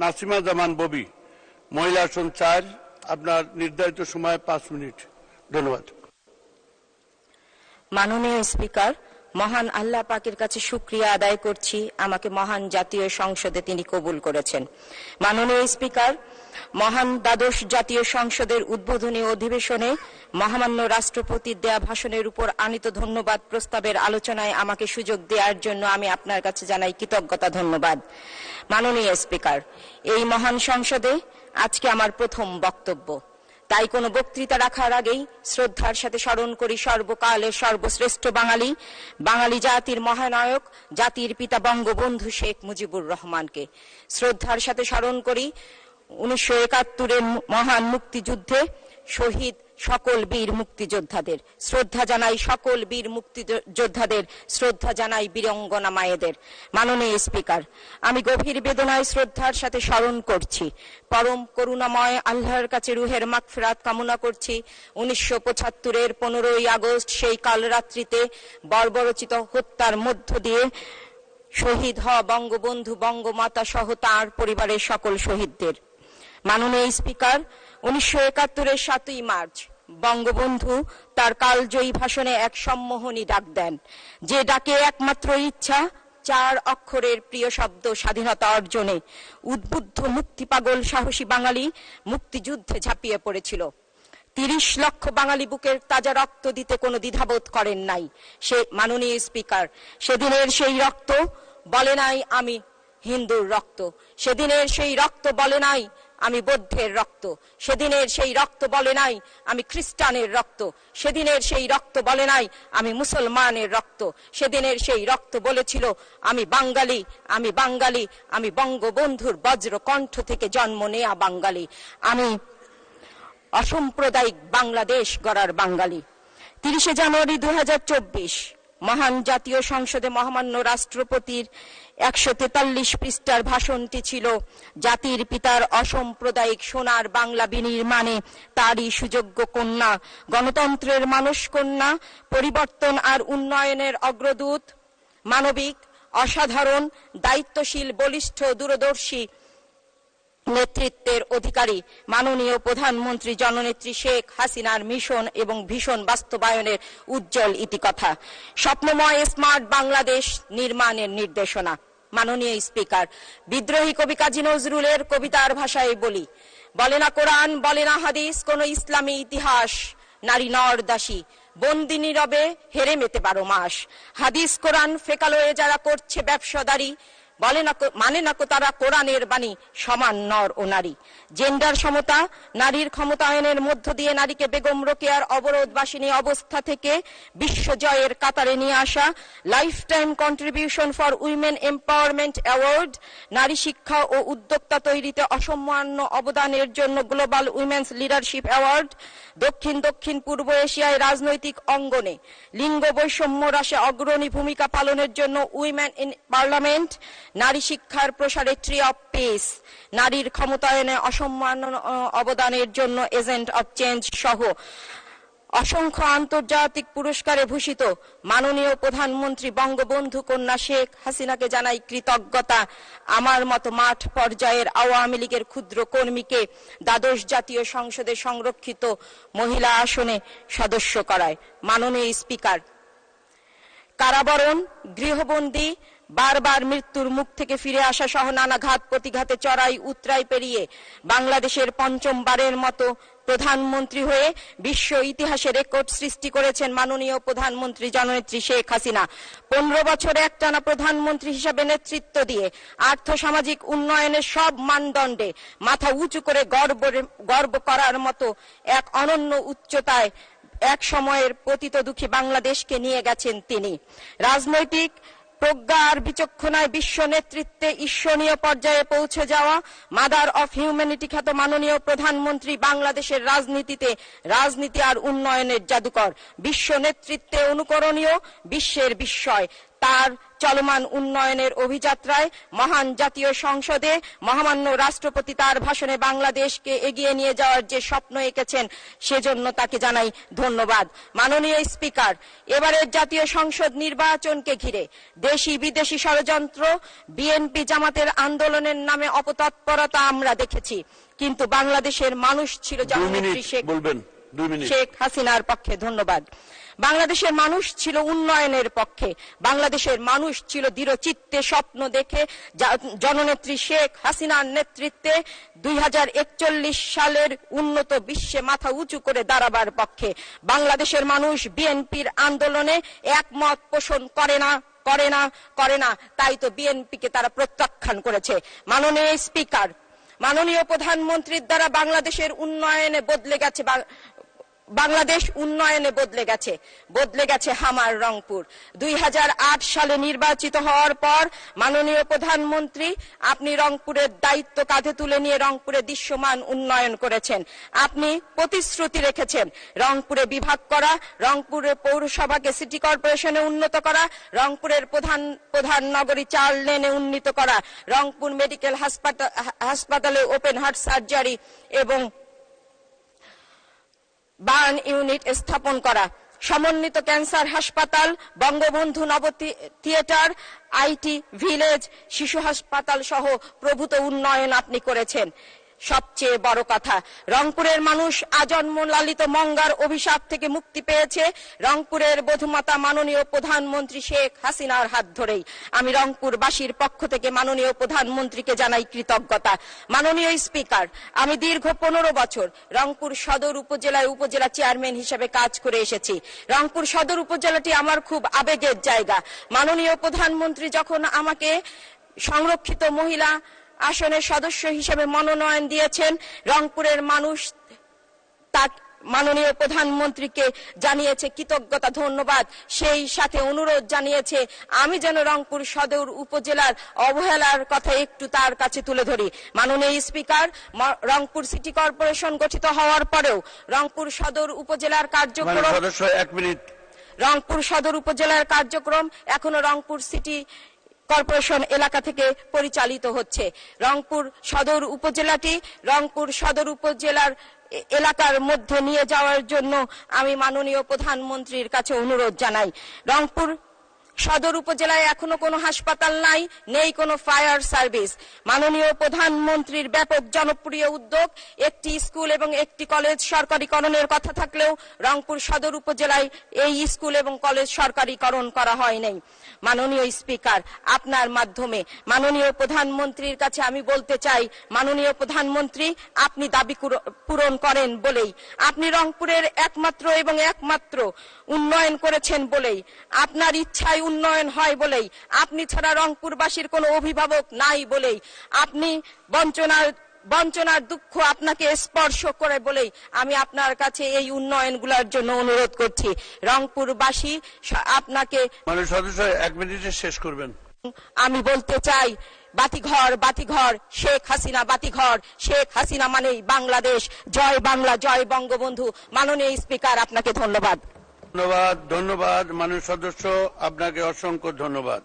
নাসিমা জামান ববি, মহিলা আসন চার, আপনার নির্ধারিত সময় পাঁচ মিনিট। ধন্যবাদ। মাননীয় স্পিকার, মহান আল্লাহ পাকের কাছে সুক্রিয়া আদায় করছি। আমাকে মহান জাতীয় সংসদে তিনি কবুল করেছেন। মাননীয় স্পিকার মহান দ্বাদশ জাতীয় সংসদের উদ্বোধনী অধিবেশনে মহামান্য রাষ্ট্রপতির দেয়া ভাষণের উপর আনিত ধন্যবাদ প্রস্তাবের আলোচনায় আমাকে সুযোগ দেওয়ার জন্য আমি আপনার কাছে জানাই কৃতজ্ঞতা, ধন্যবাদ। মাননীয় স্পিকার, এই মহান সংসদে আজকে আমার প্রথম বক্তব্য। তাই কোনো বক্তৃতা রাখার আগেই শ্রদ্ধার সাথে স্মরণ করি সর্বকালের সর্বশ্রেষ্ঠ বাঙালি বাঙালি জাতির মহানায়ক, জাতির পিতা বঙ্গবন্ধু শেখ মুজিবুর রহমানকে। শ্রদ্ধার সাথে স্মরণ করি উনিশশো একাত্তরের মহান মুক্তিযুদ্ধে শহীদ সকল বীর মুক্তিযোদ্ধাদের। শ্রদ্ধা জানাই সকল বীর মুক্তিযোদ্ধাদের। শ্রদ্ধা জানাই বীরঙ্গনা মায়েদের মাননীয় স্পিকার, আমি গভীর বেদনায় শ্রদ্ধার সাথে স্মরণ করছি। পরম করুণাময় আল্লাহর কাছে রুহের মাগফিরাত কামনা করছি। উনিশশো পঁচাত্তরের পনেরোই আগস্ট সেই কাল রাত্রিতে বর্বরচিত হত্যার মধ্য দিয়ে শহীদ হওয়া বঙ্গবন্ধু, বঙ্গমাতা সহ তাঁর পরিবারের সকল শহীদদের। মাননীয় স্পিকার, উনিশশো একাত্তরের সাতই মার্চ, বঙ্গবন্ধু তার কালজয়ী ভাষণে এক সম্মোহনী ডাক দেন, যে ডাকে একমাত্র ইচ্ছা, চার অক্ষরের প্রিয় শব্দ স্বাধীনতা অর্জনে। উদ্বুদ্ধ মুক্তি পাগল সাহসী বাঙালি মুক্তিযুদ্ধে ঝাঁপিয়ে পড়েছিল। তিরিশ লক্ষ বাঙালি বুকের তাজা রক্ত দিতে কোনো দ্বিধাবোধ করেন নাই সে মাননীয় স্পিকার। সেদিনের সেই রক্ত বলে নাই আমি হিন্দুর রক্ত। সেদিনের সেই রক্ত বলে নাই আমি বৌদ্ধের রক্ত। সেদিনের সেই রক্ত বলে নাই, আমি খ্রিস্টানের রক্ত। সেদিনের সেই রক্ত বলে নাই, আমি মুসলমানের রক্ত। সেদিনের সেই রক্ত বলেছিল, আমি বাঙালি আমি বাঙালি, আমি বঙ্গবন্ধুর বজ্র কণ্ঠ থেকে জন্ম নেয়া বাঙালি। আমি অসাম্প্রদায়িক বাংলাদেশ গড়ার বাঙালি। তিরিশে জানুয়ারি দু হাজার চব্বিশ মহান জাতীয় সংসদে মহামান্য রাষ্ট্রপতির একশো তেতাল্লিশ পৃষ্ঠার ভাষণটি ছিল, জাতির পিতার অসাম্প্রদায়িক সোনার বাংলা বিনির্মাণে তারই সুযোগ্য কন্যা। গণতন্ত্রের মানস কন্যা, পরিবর্তন আর উন্নয়নের অগ্রদূত, মানবিক, অসাধারণ, দায়িত্বশীল, বলিষ্ঠ, দূরদর্শী নেতৃত্বের অধিকারী মাননীয় প্রধানমন্ত্রী জননেত্রী শেখ হাসিনার মিশন এবং ভীষণ বাস্তবায়নের উজ্জ্বল ইতিকথা। স্বপ্নময় স্মার্ট বাংলাদেশ নির্মাণের নির্দেশনা। মাননীয় স্পিকার, বিদ্রোহী কবি কাজী নজরুলের কবিতার ভাষায় বলি, বলে না কোরআন, বলে না হাদিস, কোন ইসলামী ইতিহাস, নারী নর দাসী, বন্দি নীরবে হেরে মেতে বারো মাস। হাদিস কোরআন ফেকালোয়ে যারা করছে ব্যবসাদারি বলে না মানে না তারা কোরআনের বাণী সমান নর ও নারী। জেন্ডার সমতা, নারীর ক্ষমতায়নের মধ্য দিয়ে নারীকে বেগম রোকেয়ার অবরোধবাসিনী অবস্থা থেকে বিশ্বজয়ের কাতারে নিয়ে আসা life time contribution for women empowerment award, নারী শিক্ষা ও উদ্যোক্তা তৈরিতে অসম্মান্য অবদানের জন্য গ্লোবাল উইমেন্স লিডারশিপ অ্যাওয়ার্ড, দক্ষিণ দক্ষিণ পূর্ব এশিয়ায় রাজনৈতিক অঙ্গনে লিঙ্গ বৈষম্য হ্রাসে অগ্রণী ভূমিকা পালনের জন্য উইমেন ইন পার্লামেন্ট নারী শিক্ষার প্রসারে ট্রি অফ পিস নারীর ক্ষমতায়নে অসম্মান অবদানের জন্য এজেন্ট অব চেঞ্জ সহ অসংখ্য আন্তর্জাতিক পুরস্কারে ভূষিত মাননীয় প্রধানমন্ত্রী বঙ্গবন্ধু কন্যা শেখ হাসিনাকে জানাই কৃতজ্ঞতা। আমার মতো মাঠ পর্যায়ের আওয়ামী লীগের ক্ষুদ্র কর্মীকে দ্বাদশ জাতীয় সংসদে সংরক্ষিত মহিলা আসনে সদস্য করায়। মাননীয় স্পিকার, কারাবরণ, গৃহবন্দী বারবার মৃত্যুর মুখ থেকে ফিরে আসা সহ নানা ঘাত প্রতিঘাতে চড়াই উতরাই পেরিয়ে বাংলাদেশের পঞ্চমবারের মতো প্রধানমন্ত্রী হয়ে বিশ্ব ইতিহাসে রেকর্ড সৃষ্টি করেছেন মাননীয় প্রধানমন্ত্রী জননেত্রী শেখ হাসিনা। পনেরো বছরে একটানা প্রধানমন্ত্রী হিসাবে নেতৃত্ব দিয়ে আর্থ সামাজিক উন্নয়নের সব মানদণ্ডে মাথা উঁচু করে গর্ব গর্ব করার মতো এক অনন্য উচ্চতায় এক সময়ের পতিত দুঃখী বাংলাদেশকে নিয়ে গেছেন তিনি। রাজনৈতিক প্রজ্ঞা আর বিচক্ষণায় বিশ্ব নেতৃত্বে ঈশ্বরীয় পর্যায়ে পৌঁছে যাওয়া মাদার অফ হিউম্যানিটি খ্যাত মাননীয় প্রধানমন্ত্রী বাংলাদেশের রাজনীতিতে রাজনীতি আর উন্নয়নের জাদুকর। বিশ্ব নেতৃত্বে অনুকরণীয় বিশ্বের বিস্ময়। তার চলমান উন্নয়নের অভিযাত্রায় মহান জাতীয় সংসদে মহামান্য রাষ্ট্রপতি তার ভাষণে বাংলাদেশকে এগিয়ে নিয়ে যাওয়ার যে স্বপ্ন এঁকেছেন সেজন্য তাকে জানাই ধন্যবাদ। মাননীয় স্পিকার এবারের জাতীয় সংসদ নির্বাচনকে ঘিরে দেশি বিদেশি ষড়যন্ত্র বিএনপি জামাতের আন্দোলনের নামে অপতৎপরতা আমরা দেখেছি কিন্তু বাংলাদেশের মানুষ ছিল শেখ হাসিনার পক্ষে। ধন্যবাদ। বাংলাদেশের মানুষ ছিল উন্নয়নের পক্ষে। বাংলাদেশের মানুষ ছিল দৃঢ়চিত্তে স্বপ্ন দেখে। জননেত্রী শেখ হাসিনার নেতৃত্বে দুই সালের উন্নত বিশ্বে মাথা উঁচু করে দাঁড়াবার পক্ষে। বাংলাদেশের মানুষ বিএনপির আন্দোলনে একমত পোষণ করে না করে না করে না। তাই তো বিএনপিকে তারা প্রত্যাখ্যান করেছে। মাননীয় স্পিকার, মাননীয় প্রধানমন্ত্রীর দ্বারা বাংলাদেশের উন্নয়নে বদলে গেছে বাংলাদেশ উন্নয়নে বদলে গেছে। বদলে গেছে হামার রংপুর। দুই হাজার আট সালে নির্বাচিত হওয়ার পর মাননীয় প্রধানমন্ত্রী আপনি রংপুরের দায়িত্ব কাঁধে তুলে নিয়ে রংপুরে দৃশ্যমান উন্নয়ন করেছেন। আপনি প্রতিশ্রুতি রেখেছেন রংপুরে বিভাগ করা রংপুরের পৌরসভাকে সিটি কর্পোরেশনে উন্নত করা, রংপুরের প্রধান প্রধান নগরী চার লেনে উন্নীত করা, রংপুর মেডিকেল হাসপাতাল হাসপাতালে ওপেন হার্ট সার্জারি এবং বার্ন ইউনিট স্থাপন করা। সমন্বিত ক্যান্সার হাসপাতাল, বঙ্গবন্ধু নব থিয়েটার, আইটি ভিলেজ, শিশু হাসপাতাল সহ প্রভূত উন্নয়ন আপনি করেছেন। সবচেয়ে বড় কথা। রংপুরের মানুষ আজন্ম লালিত মঙ্গার অভিশাপ থেকে মুক্তি পেয়েছে। রংপুরের বধুমাতা মাননীয় প্রধানমন্ত্রী শেখ হাসিনার হাত ধরেই। আমি রংপুরবাসীর পক্ষ থেকে মাননীয় প্রধানমন্ত্রীকে জানাই কৃতজ্ঞতা। মাননীয় স্পিকার, আমি দীর্ঘ পনেরো বছর রংপুর সদর উপজেলায় উপজেলা চেয়ারম্যান হিসেবে কাজ করে এসেছি। রংপুর সদর উপজেলাটি আমার খুব আবেগের জায়গা। মাননীয় প্রধানমন্ত্রী যখন আমাকে সংরক্ষিত মহিলা আসনের সদস্য হিসেবে মনোনয়ন দিয়েছেন। রংপুরের মানুষ তার মাননীয় প্রধানমন্ত্রীকে জানিয়েছে কৃতজ্ঞতা ধন্যবাদ। সেই সাথে অনুরোধ জানিয়েছে আমি যেন রংপুর সদর উপজেলার অবহেলার কথা একটু তার কাছে তুলে ধরি। মাননীয় স্পিকার রংপুর সিটি কর্পোরেশন গঠিত হওয়ার পরেও রংপুর সদর উপজেলার মানে কার্যক্রম এক মিনিট। রংপুর সদর উপজেলার কার্যক্রম এখনও রংপুর সিটি কর্পোরেশন এলাকা থেকে পরিচালিত হচ্ছে। রংপুর সদর উপজেলাটি রংপুর সদর উপজেলার এলাকার মধ্যে নিয়ে যাওয়ার জন্য আমি মাননীয় প্রধানমন্ত্রীর কাছে অনুরোধ জানাই। রংপুর সদর উপজেলায় এখনও কোনো হাসপাতাল নাই, নেই কোনো ফায়ার সার্ভিস। মাননীয় প্রধানমন্ত্রীর ব্যাপক জনপ্রিয় উদ্যোগ, একটি স্কুল এবং একটি কলেজ সরকারিকরণের কথা থাকলেও রংপুর সদর উপজেলায় এই স্কুল এবং কলেজ সরকারিকরণ করা হয় নাই। মাননীয় স্পিকার, আপনার মাধ্যমে মাননীয় প্রধানমন্ত্রীর কাছে আমি বলতে চাই, মাননীয় প্রধানমন্ত্রী, আপনি দাবি পূরণ করেন বলেই। আপনি রংপুরের একমাত্র এবং একমাত্র উন্নয়ন করেছেন বলেই। আপনার ইচ্ছায় উন্নয়ন হয় বলেই আপনি ছাড়া রংপুরবাসীর কোনো অভিভাবক নাই বলেই আপনি বঞ্চনার বঞ্চনার দুঃখ আপনাকে স্পর্শ করে বলেই আমি আপনার কাছে এই উন্নয়নগুলোর জন্য অনুরোধ করছি। রংপুরবাসী আপনাকে মানে সদস্য এক মিনিটে শেষ করবেন। আমি বলতে চাই বাতিঘর বাতিঘর শেখ হাসিনা বাতিঘর। শেখ হাসিনা মানেই বাংলাদেশ। জয় বাংলা জয় বঙ্গবন্ধু। মাননীয় স্পিকার আপনাকে ধন্যবাদ। ধন্যবাদ ধন্যবাদ মানুষ সদস্য আপনাকে অসংখ্য ধন্যবাদ।